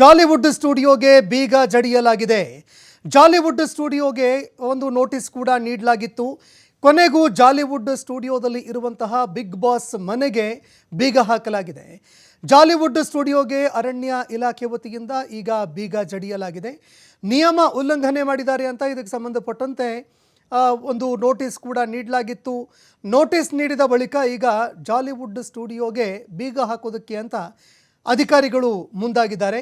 ಜಾಲಿವುಡ್ ಸ್ಟುಡಿಯೋಗೆ ಬೀಗ ಜಡಿಯಲಾಗಿದೆ. ಜಾಲಿವುಡ್ ಸ್ಟುಡಿಯೋಗೆ ಒಂದು ನೋಟಿಸ್ ಕೂಡ ನೀಡಲಾಗಿತ್ತು. ಕೊನೆಗೂ ಜಾಲಿವುಡ್ ಸ್ಟುಡಿಯೋದಲ್ಲಿ ಇರುವಂತಹ ಬಿಗ್ ಬಾಸ್ ಮನೆಗೆ ಬೀಗ ಹಾಕಲಾಗಿದೆ. ಜಾಲಿವುಡ್ ಸ್ಟುಡಿಯೋಗೆ ಅರಣ್ಯ ಇಲಾಖೆ ವತಿಯಿಂದ ಈಗ ಬೀಗ ಜಡಿಯಲಾಗಿದೆ. ನಿಯಮ ಉಲ್ಲಂಘನೆ ಮಾಡಿದ್ದಾರೆ ಅಂತ ಇದಕ್ಕೆ ಸಂಬಂಧಪಟ್ಟಂತೆ ಒಂದು ನೋಟಿಸ್ ಕೂಡ ನೀಡಲಾಗಿತ್ತು. ನೋಟಿಸ್ ನೀಡಿದ ಬಳಿಕ ಈಗ ಜಾಲಿವುಡ್ ಸ್ಟುಡಿಯೋಗೆ ಬೀಗ ಹಾಕೋದಕ್ಕೆ ಅಂತ ಅಧಿಕಾರಿಗಳು ಮುಂದಾಗಿದ್ದಾರೆ.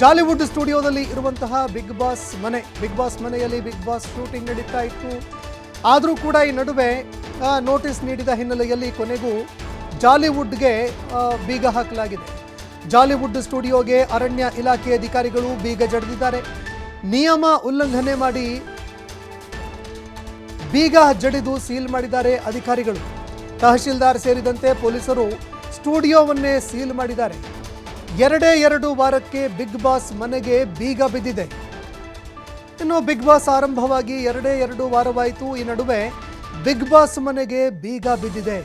ಜಾಲಿವುಡ್ ಸ್ಟುಡಿಯೋದಲ್ಲಿ ಇರುವಂತಹ ಬಿಗ್ ಬಾಸ್ ಮನೆ, ಬಿಗ್ ಬಾಸ್ ಮನೆಯಲ್ಲಿ ಬಿಗ್ ಬಾಸ್ ಶೂಟಿಂಗ್ ನಡೀತಾ ಇತ್ತು. ಆದರೂ ಕೂಡ ಈ ನಡುವೆ ನೋಟಿಸ್ ನೀಡಿದ ಹಿನ್ನೆಲೆಯಲ್ಲಿ ಕೊನೆಗೂ ಜಾಲಿವುಡ್ಗೆ ಬೀಗ ಹಾಕಲಾಗಿದೆ. ಜಾಲಿವುಡ್ ಸ್ಟುಡಿಯೋಗೆ ಅರಣ್ಯ ಇಲಾಖೆ ಅಧಿಕಾರಿಗಳು ಬೀಗ ಜಡಿದಿದ್ದಾರೆ. ನಿಯಮ ಉಲ್ಲಂಘನೆ ಮಾಡಿ ಬೀಗ ಜಡಿದು ಸೀಲ್ ಮಾಡಿದ್ದಾರೆ ಅಧಿಕಾರಿಗಳು. ತಹಶೀಲ್ದಾರ್ ಸೇರಿದಂತೆ ಪೊಲೀಸರು ಸ್ಟುಡಿಯೋವನ್ನೇ ಸೀಲ್ ಮಾಡಿದ್ದಾರೆ. ಎರಡೇ ಎರಡು ವಾರಕ್ಕೆ ಬಿಗ್ ಬಾಸ್ ಮನೆಗೆ ಬೀಗ ಬಿದ್ದಿದೆ. ಇನ್ನು ಬಿಗ್ ಬಾಸ್ ಆರಂಭವಾಗಿ ಎರಡೇ ಎರಡು ವಾರವಾಯಿತು, ಈ ನಡುವೆ ಬಿಗ್ ಬಾಸ್ ಮನೆಗೆ ಬೀಗ ಬಿದ್ದಿದೆ.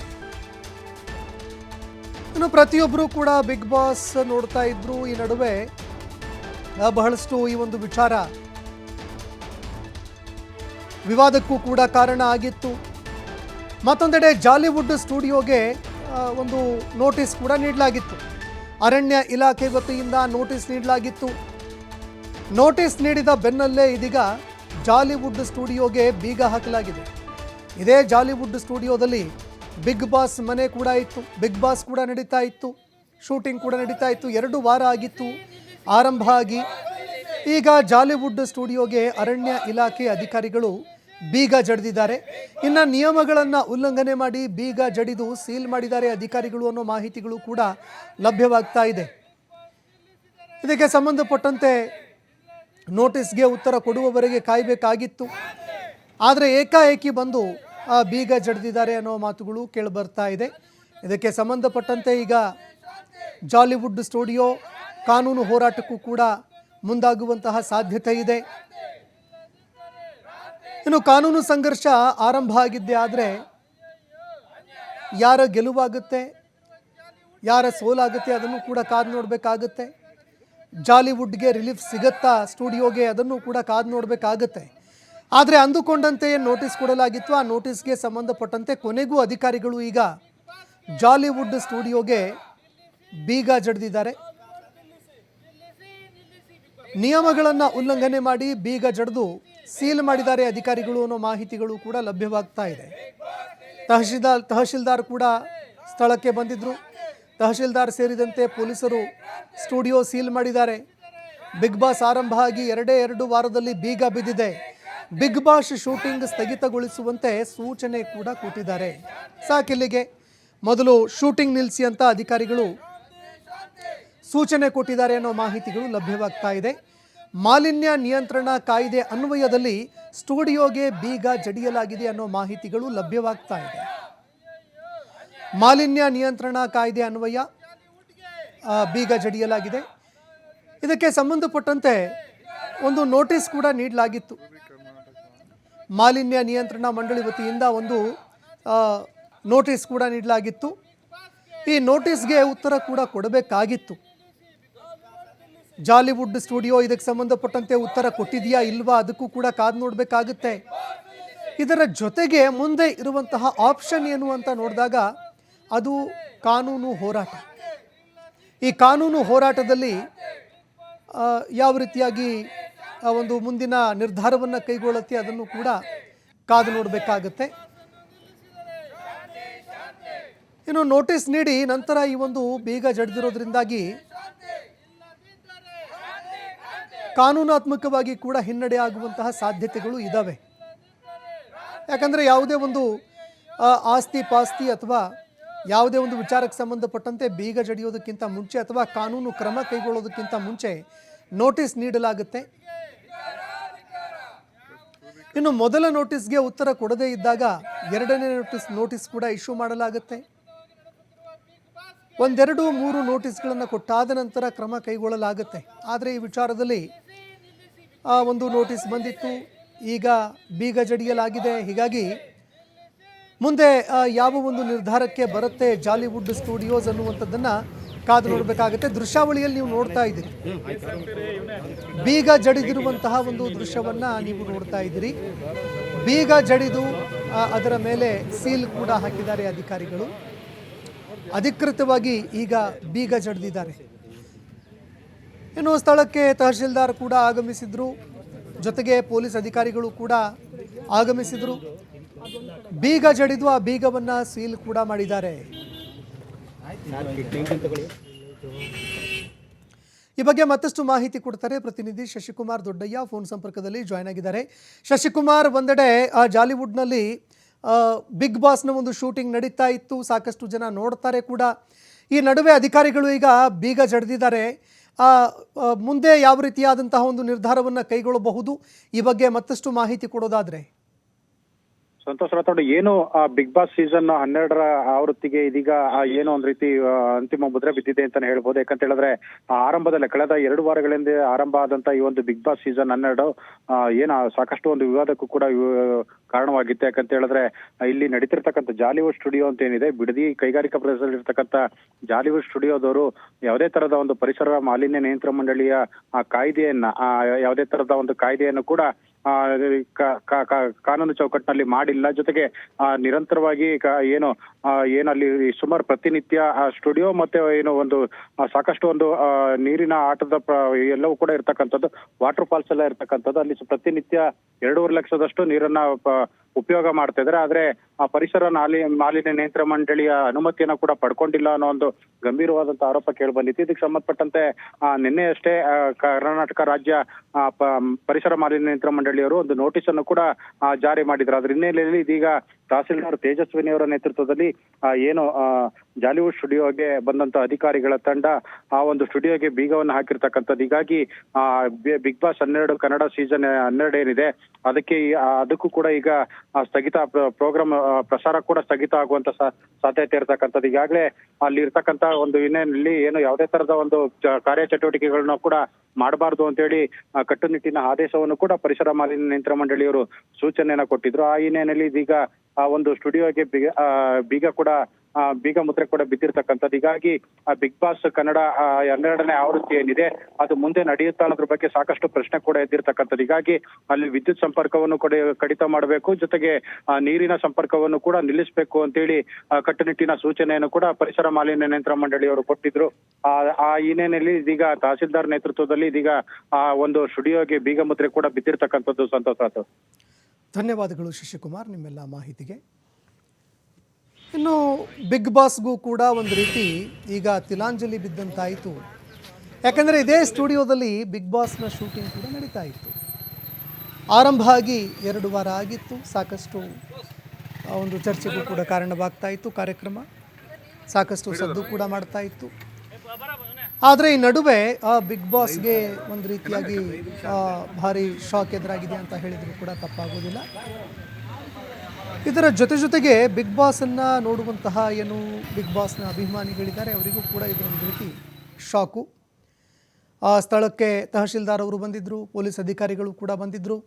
ಇನ್ನು ಪ್ರತಿಯೊಬ್ಬರೂ ಕೂಡ ಬಿಗ್ ಬಾಸ್ ನೋಡ್ತಾ ಇದ್ರು, ಈ ನಡುವೆ ಬಹಳಷ್ಟು ಈ ಒಂದು ವಿಚಾರ. ವಿವಾದಕ್ಕೂ ಕೂಡ ಕಾರಣ ಆಗಿತ್ತು. ಮತ್ತೊಂದೆಡೆ ಜಾಲಿವುಡ್ ಸ್ಟುಡಿಯೋಗೆ ಒಂದು ನೋಟಿಸ್ ಕೂಡ ನೀಡಲಾಗಿತ್ತು. ಅರಣ್ಯ ಇಲಾಖೆ ವತಿಯಿಂದ ನೋಟಿಸ್ ನೀಡಲಾಗಿತ್ತು. ನೋಟಿಸ್ ನೀಡಿದ ಬೆನ್ನಲ್ಲೇ ಇದೀಗ ಜಾಲಿವುಡ್ ಸ್ಟುಡಿಯೋಗೆ ಬೀಗ ಹಾಕಲಾಗಿದೆ. ಇದೇ ಜಾಲಿವುಡ್ ಸ್ಟುಡಿಯೋದಲ್ಲಿ ಬಿಗ್ ಬಾಸ್ ಮನೆ ಕೂಡ ಇತ್ತು, ಬಿಗ್ ಬಾಸ್ ಕೂಡ ನಡೀತಾ ಇತ್ತು, ಶೂಟಿಂಗ್ ಕೂಡ ನಡೀತಾ ಇತ್ತು, ಎರಡು ವಾರ ಆಗಿತ್ತು, ಆರಂಭ ಆಗಿ. ಈಗ ಜಾಲಿವುಡ್ ಸ್ಟುಡಿಯೋಗೆ ಅರಣ್ಯ ಇಲಾಖೆ ಅಧಿಕಾರಿಗಳು ಬೀಗ ಜಡಿದಿದ್ದಾರೆ. ಇನ್ನು ನಿಯಮಗಳನ್ನು ಉಲ್ಲಂಘನೆ ಮಾಡಿ ಬೀಗ ಜಡಿದು ಸೀಲ್ ಮಾಡಿದ್ದಾರೆ ಅಧಿಕಾರಿಗಳು ಅನ್ನೋ ಮಾಹಿತಿಗಳು ಕೂಡ ಲಭ್ಯವಾಗ್ತಾ ಇದೆ. ಇದಕ್ಕೆ ಸಂಬಂಧಪಟ್ಟಂತೆ ನೋಟಿಸ್ಗೆ ಉತ್ತರ ಕೊಡುವವರೆಗೆ ಕಾಯಬೇಕಾಗಿತ್ತು. ಆದರೆ ಏಕಾಏಕಿ ಬಂದು ಆ ಬೀಗ ಜಡಿದಿದ್ದಾರೆ ಅನ್ನೋ ಮಾತುಗಳು ಕೇಳಿಬರ್ತಾ ಇದೆ. ಇದಕ್ಕೆ ಸಂಬಂಧಪಟ್ಟಂತೆ ಈಗ ಜಾಲಿವುಡ್ ಸ್ಟುಡಿಯೋ ಕಾನೂನು ಹೋರಾಟಕ್ಕೂ ಕೂಡ ಮುಂದಾಗುವಂತಹ ಸಾಧ್ಯತೆ ಇದೆ. ಇನ್ನು ಕಾನೂನು ಸಂಘರ್ಷ ಆರಂಭ ಆಗಿದ್ದೆ ಆದರೆ ಯಾರ ಗೆಲುವಾಗುತ್ತೆ, ಯಾರ ಸೋಲಾಗುತ್ತೆ ಅದನ್ನು ಕೂಡ ಕಾದು ನೋಡಬೇಕಾಗುತ್ತೆ. ಜಾಲಿವುಡ್ಗೆ ರಿಲೀಫ್ ಸಿಗುತ್ತಾ ಸ್ಟುಡಿಯೋಗೆ ಅದನ್ನು ಕೂಡ ಕಾದು ನೋಡಬೇಕಾಗುತ್ತೆ. ಆದರೆ ಅಂದುಕೊಂಡಂತೆಯೇ ನೋಟಿಸ್ ಕೊಡಲಾಗಿತ್ತು. ಆ ನೋಟಿಸ್ಗೆ ಸಂಬಂಧಪಟ್ಟಂತೆ ಕೊನೆಗೂ ಅಧಿಕಾರಿಗಳು ಈಗ ಜಾಲಿವುಡ್ ಸ್ಟುಡಿಯೋಗೆ ಬೀಗ ಜಡಿದಿದ್ದಾರೆ. ನಿಯಮಗಳನ್ನು ಉಲ್ಲಂಘನೆ ಮಾಡಿ ಬೀಗ ಜಡಿದು ಸೀಲ್ ಮಾಡಿದ್ದಾರೆ ಅಧಿಕಾರಿಗಳು ಅನ್ನೋ ಮಾಹಿತಿಗಳು ಕೂಡ ಲಭ್ಯವಾಗ್ತಾ ಇದೆ. ತಹಶೀಲ್ದಾರ್ ತಹಶೀಲ್ದಾರ್ ಕೂಡ ಸ್ಥಳಕ್ಕೆ ಬಂದಿದ್ದರು ತಹಶೀಲ್ದಾರ್ ಸೇರಿದಂತೆ ಪೊಲೀಸರು ಸ್ಟುಡಿಯೋ ಸೀಲ್ ಮಾಡಿದ್ದಾರೆ. ಬಿಗ್ ಬಾಸ್ ಆರಂಭ ಆಗಿ ಎರಡೇ ಎರಡು ವಾರದಲ್ಲಿ ಬೀಗ ಬಿದ್ದಿದೆ. ಬಿಗ್ ಬಾಸ್ ಶೂಟಿಂಗ್ ಸ್ಥಗಿತಗೊಳಿಸುವಂತೆ ಸೂಚನೆ ಕೂಡ ಕೊಟ್ಟಿದ್ದಾರೆ. ಸಾಕಿಲ್ಲಿಗೆ ಮೊದಲು ಶೂಟಿಂಗ್ ನಿಲ್ಲಿಸಿ ಅಂತ ಅಧಿಕಾರಿಗಳು ಸೂಚನೆ ಕೊಟ್ಟಿದ್ದಾರೆ ಅನ್ನೋ ಮಾಹಿತಿಗಳು ಲಭ್ಯವಾಗ್ತಾ ಇದೆ. ಮಾಲಿನ್ಯ ನಿಯಂತ್ರಣ ಕಾಯ್ದೆ ಅನ್ವಯದಲ್ಲಿ ಸ್ಟುಡಿಯೋಗೆ ಬೀಗ ಜಡಿಯಲಾಗಿದೆ ಅನ್ನೋ ಮಾಹಿತಿಗಳು ಲಭ್ಯವಾಗ್ತಾ ಇದೆ. ಮಾಲಿನ್ಯ ನಿಯಂತ್ರಣ ಕಾಯ್ದೆ ಅನ್ವಯ ಬೀಗ ಜಡಿಯಲಾಗಿದೆ. ಇದಕ್ಕೆ ಸಂಬಂಧಪಟ್ಟಂತೆ ಒಂದು ನೋಟಿಸ್ ಕೂಡ ನೀಡಲಾಗಿತ್ತು. ಮಾಲಿನ್ಯ ನಿಯಂತ್ರಣ ಮಂಡಳಿ ವತಿಯಿಂದ ಒಂದು ನೋಟಿಸ್ ಕೂಡ ನೀಡಲಾಗಿತ್ತು. ಈ ನೋಟಿಸ್ಗೆ ಉತ್ತರ ಕೂಡ ಕೊಡಬೇಕಾಗಿತ್ತು. ಜಾಲಿವುಡ್ ಸ್ಟುಡಿಯೋ ಇದಕ್ಕೆ ಸಂಬಂಧಪಟ್ಟಂತೆ ಉತ್ತರ ಕೊಟ್ಟಿದೆಯಾ ಇಲ್ವಾ ಅದಕ್ಕೂ ಕೂಡ ಕಾದು ನೋಡಬೇಕಾಗುತ್ತೆ. ಇದರ ಜೊತೆಗೆ ಮುಂದೆ ಇರುವಂತಹ ಆಪ್ಷನ್ ಏನು ಅಂತ ನೋಡಿದಾಗ ಅದು ಕಾನೂನು ಹೋರಾಟ. ಈ ಕಾನೂನು ಹೋರಾಟದಲ್ಲಿ ಯಾವ ರೀತಿಯಾಗಿ ಒಂದು ಮುಂದಿನ ನಿರ್ಧಾರವನ್ನು ಕೈಗೊಳ್ಳುತ್ತೆ ಅದನ್ನು ಕೂಡ ಕಾದು ನೋಡಬೇಕಾಗತ್ತೆ. ಇನ್ನು ನೋಟಿಸ್ ನೀಡಿ ನಂತರ ಈ ಒಂದು ಬೀಗ ಜಡಿದಿರೋದ್ರಿಂದಾಗಿ ಕಾನೂನಾತ್ಮಕವಾಗಿ ಕೂಡ ಹಿನ್ನಡೆ ಆಗುವಂತಹ ಸಾಧ್ಯತೆಗಳು ಇದ್ದಾವೆ ಯಾಕಂದರೆ ಯಾವುದೇ ಒಂದು ಆಸ್ತಿ ಪಾಸ್ತಿ ಅಥವಾ ಯಾವುದೇ ಒಂದು ವಿಚಾರಕ್ಕೆ ಸಂಬಂಧಪಟ್ಟಂತೆ ಬೀಗ ಜಡಿಯೋದಕ್ಕಿಂತ ಮುಂಚೆ ಅಥವಾ ಕಾನೂನು ಕ್ರಮ ಕೈಗೊಳ್ಳೋದಕ್ಕಿಂತ ಮುಂಚೆ ನೋಟಿಸ್ ನೀಡಲಾಗುತ್ತೆ. ಇನ್ನು ಮೊದಲ ನೋಟಿಸ್ಗೆ ಉತ್ತರ ಕೊಡದೇ ಇದ್ದಾಗ ಎರಡನೇ ನೋಟಿಸ್ ನೋಟಿಸ್ ಕೂಡ ಇಶ್ಯೂ ಮಾಡಲಾಗುತ್ತೆ. ಒಂದೆರಡು ಮೂರು ನೋಟಿಸ್ಗಳನ್ನು ಕೊಟ್ಟಾದ ನಂತರ ಕ್ರಮ ಕೈಗೊಳ್ಳಲಾಗುತ್ತೆ. ಆದರೆ ಈ ವಿಚಾರದಲ್ಲಿ ಆ, ಒಂದು ನೋಟಿಸ್ ಬಂದಿತ್ತು. ಈಗ ಬೀಗ ಜಡಿಯಲಾಗಿದೆ ಹೀಗಾಗಿ ಮುಂದೆ ಯಾವ ಒಂದು ನಿರ್ಧಾರಕ್ಕೆ ಬರುತ್ತೆ ಜಾಲಿವುಡ್ ಸ್ಟುಡಿಯೋಸ್ ಅನ್ನುವಂಥದ್ದನ್ನು ಕಾದು ನೋಡಬೇಕಾಗುತ್ತೆ. ದೃಶ್ಯಾವಳಿಯಲ್ಲಿ ನೀವು ನೋಡ್ತಾ ಇದ್ದೀರಿ. ಬೀಗ ಜಡಿದಿರುವಂತಹ ಒಂದು ದೃಶ್ಯವನ್ನು ನೀವು ನೋಡ್ತಾ ಇದ್ದೀರಿ. ಬೀಗ ಜಡಿದು ಅದರ ಮೇಲೆ ಸೀಲ್ ಕೂಡ ಹಾಕಿದ್ದಾರೆ ಅಧಿಕಾರಿಗಳು. ಅಧಿಕೃತವಾಗಿ ಈಗ ಬೀಗ ಜಡಿದಿದ್ದಾರೆ ಇನ್ನು ಸ್ಥಳಕ್ಕೆ ತಹಶೀಲ್ದಾರ್ ಕೂಡ ಆಗಮಿಸಿದ್ರು. ಜೊತೆಗೆ ಪೊಲೀಸ್ ಅಧಿಕಾರಿಗಳು ಕೂಡ ಆಗಮಿಸಿದ್ರು. ಬೀಗ ಜಡಿದು ಆ ಬೀಗವನ್ನ ಸೀಲ್ ಕೂಡ ಮಾಡಿದ್ದಾರೆ. ಈ ಬಗ್ಗೆ ಮತ್ತಷ್ಟು ಮಾಹಿತಿ ಕೊಡ್ತಾರೆ ಪ್ರತಿನಿಧಿ ಶಶಿಕುಮಾರ್ ದೊಡ್ಡಯ್ಯ. ಫೋನ್ ಸಂಪರ್ಕದಲ್ಲಿ ಜಾಯ್ನ್ ಆಗಿದ್ದಾರೆ. ಶಶಿಕುಮಾರ್, ಒಂದೆಡೆ ಆ ಜಾಲಿವುಡ್ನಲ್ಲಿ ಬಿಗ್ ಬಾಸ್ನ ಒಂದು ಶೂಟಿಂಗ್ ನಡೀತಾ ಇತ್ತು. ಸಾಕಷ್ಟು ಜನ ನೋಡ್ತಾರೆ ಕೂಡ. ಈ ನಡುವೆ ಅಧಿಕಾರಿಗಳು ಈಗ ಬೀಗ ಜಡಿದಿದ್ದಾರೆ. ಮುಂದೆ ಯಾವ ರೀತಿಯಾದಂತಹ ಒಂದು ನಿರ್ಧಾರವನ್ನು ಕೈಗೊಳ್ಳಬಹುದು ಈ ಬಗ್ಗೆ ಮತ್ತಷ್ಟು ಮಾಹಿತಿ ಕೊಡೋದಾದ್ರೆ. ಸಂತೋಷ್ ರಾಥೋಡ್ ಏನು ಆ ಬಿಗ್ ಬಾಸ್ ಸೀಸನ್ ಹನ್ನೆರಡರ ಆವೃತ್ತಿಗೆ ಇದೀಗ ಏನು ಒಂದ್ ರೀತಿ ಅಂತಿಮ ಮುದ್ರೆ ಬಿದ್ದಿದೆ ಅಂತ ಹೇಳ್ಬೋದು. ಯಾಕಂತ ಹೇಳಿದ್ರೆ ಆರಂಭದಲ್ಲಿ ಕಳೆದ ಎರಡು ವಾರಗಳಿಂದ ಆರಂಭ ಆದಂತ ಈ ಒಂದು ಬಿಗ್ ಬಾಸ್ ಸೀಸನ್ ಹನ್ನೆರಡು ಏನು ಸಾಕಷ್ಟು ಒಂದು ವಿವಾದಕ್ಕೂ ಕೂಡ ಕಾರಣವಾಗಿತ್ತು. ಯಾಕಂತ ಹೇಳಿದ್ರೆ, ಇಲ್ಲಿ ನಡೀತಿರ್ತಕ್ಕಂಥ ಜಾಲಿವುಡ್ ಸ್ಟುಡಿಯೋ ಅಂತ ಏನಿದೆ, ಬಿಡದಿ ಕೈಗಾರಿಕಾ ಪ್ರದೇಶದಲ್ಲಿ ಇರ್ತಕ್ಕಂಥ ಜಾಲಿವುಡ್ ಸ್ಟುಡಿಯೋದವರು ಯಾವುದೇ ತರದ ಒಂದು ಪರಿಸರ ಮಾಲಿನ್ಯ ನಿಯಂತ್ರಣ ಮಂಡಳಿಯ, ಆ ಕಾಯ್ದೆಯನ್ನ ಯಾವುದೇ ತರದ ಒಂದು ಕಾಯ್ದೆಯನ್ನು ಕೂಡ ಕಾನೂನು ಚೌಕಟ್ಟಿನಲ್ಲಿ ಮಾಡಿಲ್ಲ. ಜೊತೆಗೆ ನಿರಂತರವಾಗಿ ಏನು ಏನಲ್ಲಿ ಸುಮಾರು ಪ್ರತಿನಿತ್ಯ ಸ್ಟುಡಿಯೋ ಮತ್ತೆ ಏನು ಒಂದು ಸಾಕಷ್ಟು ಒಂದು ನೀರಿನ ಆಟದ ಎಲ್ಲವೂ ಕೂಡ ಇರ್ತಕ್ಕಂಥದ್ದು, ವಾಟರ್ ಫಾಲ್ಸ್ ಎಲ್ಲ ಇರ್ತಕ್ಕಂಥದ್ದು, ಅಲ್ಲಿ ಪ್ರತಿನಿತ್ಯ ಎರಡೂವರೆ ಲಕ್ಷದಷ್ಟು ನೀರನ್ನ ಉಪಯೋಗ ಮಾಡ್ತಾ ಇದ್ದಾರೆ. ಆದ್ರೆ, ಆ ಪರಿಸರ ನಾಲಿ, ಮಾಲಿನ್ಯ ನಿಯಂತ್ರಣ ಮಂಡಳಿಯ ಅನುಮತಿಯನ್ನ ಕೂಡ ಪಡ್ಕೊಂಡಿಲ್ಲ ಅನ್ನೋ ಒಂದು ಗಂಭೀರವಾದಂತ ಆರೋಪ ಕೇಳಿ ಬಂದಿತ್ತು. ಇದಕ್ಕೆ ಸಂಬಂಧಪಟ್ಟಂತೆ ನಿನ್ನೆಯಷ್ಟೇ ಕರ್ನಾಟಕ ರಾಜ್ಯ ಪರಿಸರ ಮಾಲಿನ್ಯ ನಿಯಂತ್ರಣ ಮಂಡಳಿಯವರು ಒಂದು ನೋಟಿಸ್ ಅನ್ನು ಕೂಡ ಜಾರಿ ಮಾಡಿದ್ರು. ಅದ್ರ ಹಿನ್ನೆಲೆಯಲ್ಲಿ ಇದೀಗ ತಹಸೀಲ್ದಾರ್ ತೇಜಸ್ವಿನಿ ಅವರ ನೇತೃತ್ವದಲ್ಲಿ ಏನು ಜಾಲಿವುಡ್ ಸ್ಟುಡಿಯೋಗೆ ಬಂದಂತ ಅಧಿಕಾರಿಗಳ ತಂಡ ಆ ಒಂದು ಸ್ಟುಡಿಯೋಗೆ ಬೀಗವನ್ನು ಹಾಕಿರ್ತಕ್ಕಂಥದ್ದು. ಹೀಗಾಗಿ ಬಿಗ್ ಬಾಸ್ ಹನ್ನೆರಡು, ಕನ್ನಡ ಸೀಸನ್ ಹನ್ನೆರಡು ಏನಿದೆ, ಅದಕ್ಕೆ ಅದಕ್ಕೂ ಕೂಡ ಈಗ ಸ್ಥಗಿತ ಪ್ರೋಗ್ರಾಮ್ ಪ್ರಸಾರ ಕೂಡ ಸ್ಥಗಿತ ಆಗುವಂತ ಸಾಧ್ಯತೆ ಇರತಕ್ಕಂಥದ್ದು. ಈಗಾಗಲೇ ಅಲ್ಲಿ ಇರ್ತಕ್ಕಂಥ ಒಂದು ಹಿನ್ನೆಲೆಯಲ್ಲಿ ಏನು ಯಾವುದೇ ತರದ ಒಂದು ಕಾರ್ಯಚಟುವಟಿಕೆಗಳನ್ನ ಕೂಡ ಮಾಡಬಾರದು ಅಂತ ಹೇಳಿ ಕಟ್ಟುನಿಟ್ಟಿನ ಆದೇಶವನ್ನು ಕೂಡ ಪರಿಸರ ಮಾಲಿನ್ಯ ನಿಯಂತ್ರಣ ಮಂಡಳಿಯವರು ಸೂಚನೆಯನ್ನ ಕೊಟ್ಟಿದ್ರು. ಆ ಹಿನ್ನೆಲೆಯಲ್ಲಿ ಇದೀಗ ಒಂದು ಸ್ಟುಡಿಯೋಗೆ ಬೀಗ ಬೀಗ ಕೂಡ ಆ, ಬೀಗ ಮುದ್ರೆ ಕೂಡ ಬಿದ್ದಿರ್ತಕ್ಕಂಥದ್ದು. ಹೀಗಾಗಿ ಆ ಬಿಗ್ ಬಾಸ್ ಕನ್ನಡ ಆ, ಹನ್ನೆರಡನೇ ಆವೃತ್ತಿ ಏನಿದೆ ಅದು ಮುಂದೆ ನಡೆಯುತ್ತಾ ಅನ್ನೋದ್ರ ಬಗ್ಗೆ ಸಾಕಷ್ಟು ಪ್ರಶ್ನೆ ಕೂಡ ಎದ್ದಿರ್ತಕ್ಕಂಥದ್ದು. ಹೀಗಾಗಿ ಅಲ್ಲಿ ವಿದ್ಯುತ್ ಸಂಪರ್ಕವನ್ನು ಕೂಡ ಕಡಿತ ಮಾಡಬೇಕು ಜೊತೆಗೆ ಆ, ನೀರಿನ ಸಂಪರ್ಕವನ್ನು ಕೂಡ ನಿಲ್ಲಿಸಬೇಕು ಅಂತೇಳಿ ಆ, ಕಟ್ಟುನಿಟ್ಟಿನ ಸೂಚನೆಯನ್ನು ಕೂಡ ಪರಿಸರ ಮಾಲಿನ್ಯ ನಿಯಂತ್ರಣ ಮಂಡಳಿಯವರು ಕೊಟ್ಟಿದ್ರು. ಆ ಆ ಹಿನ್ನೆಲೆಯಲ್ಲಿ ಇದೀಗ ತಹಸೀಲ್ದಾರ್ ನೇತೃತ್ವದಲ್ಲಿ ಇದೀಗ ಆ ಒಂದು ಸ್ಟುಡಿಯೋಗೆ ಬೀಗ ಮುದ್ರೆ ಕೂಡ ಬಿದ್ದಿರ್ತಕ್ಕಂಥದ್ದು ಸಂತೋಷ ಧನ್ಯವಾದಗಳು ಶಶಿಕುಮಾರ್ ನಿಮ್ಮೆಲ್ಲ ಮಾಹಿತಿಗೆ. ಇನ್ನು ಬಿಗ್ ಬಾಸ್ಗೂ ಕೂಡ ಒಂದು ರೀತಿ ಈಗ ತಿಲಾಂಜಲಿ ಬಿದ್ದಂತಾಯಿತು. ಯಾಕಂದರೆ ಇದೇ ಸ್ಟುಡಿಯೋದಲ್ಲಿ ಬಿಗ್ ಬಾಸ್ನ ಶೂಟಿಂಗ್ ಕೂಡ ನಡೀತಾ ಇತ್ತು. ಆರಂಭ ಆಗಿ ಎರಡು ವಾರ ಆಗಿತ್ತು. ಸಾಕಷ್ಟು ಒಂದು ಚರ್ಚೆಗೂ ಕೂಡ ಕಾರಣವಾಗ್ತಾ ಇತ್ತು ಕಾರ್ಯಕ್ರಮ. ಸಾಕಷ್ಟು ಸದ್ದು ಕೂಡ ಮಾಡ್ತಾ ಇತ್ತು. ಆದರೆ ಈ ನಡುವೆ ಬಿಗ್ ಬಾಸ್ಗೆ ಒಂದು ರೀತಿಯಾಗಿ ಭಾರಿ ಶಾಕ್ ಎದುರಾಗಿದೆ ಅಂತ ಹೇಳಿದ್ರು ಕೂಡ ತಪ್ಪಾಗೋದಿಲ್ಲ. ಇದರ ಜೊತೆ ಜೊತೆಗೆ ಬಿಗ್ ಬಾಸನ್ನು ನೋಡುವಂತಹ ಏನು ಬಿಗ್ ಬಾಸ್ನ ಅಭಿಮಾನಿಗಳಿದ್ದಾರೆ, ಅವರಿಗೂ ಕೂಡ ಇದು ಒಂದು ರೀತಿ ಶಾಕು ಆ ಸ್ಥಳಕ್ಕೆ ತಹಶೀಲ್ದಾರ್ ಅವರು ಬಂದಿದ್ದರು ಪೊಲೀಸ್ ಅಧಿಕಾರಿಗಳು ಕೂಡ ಬಂದಿದ್ದರು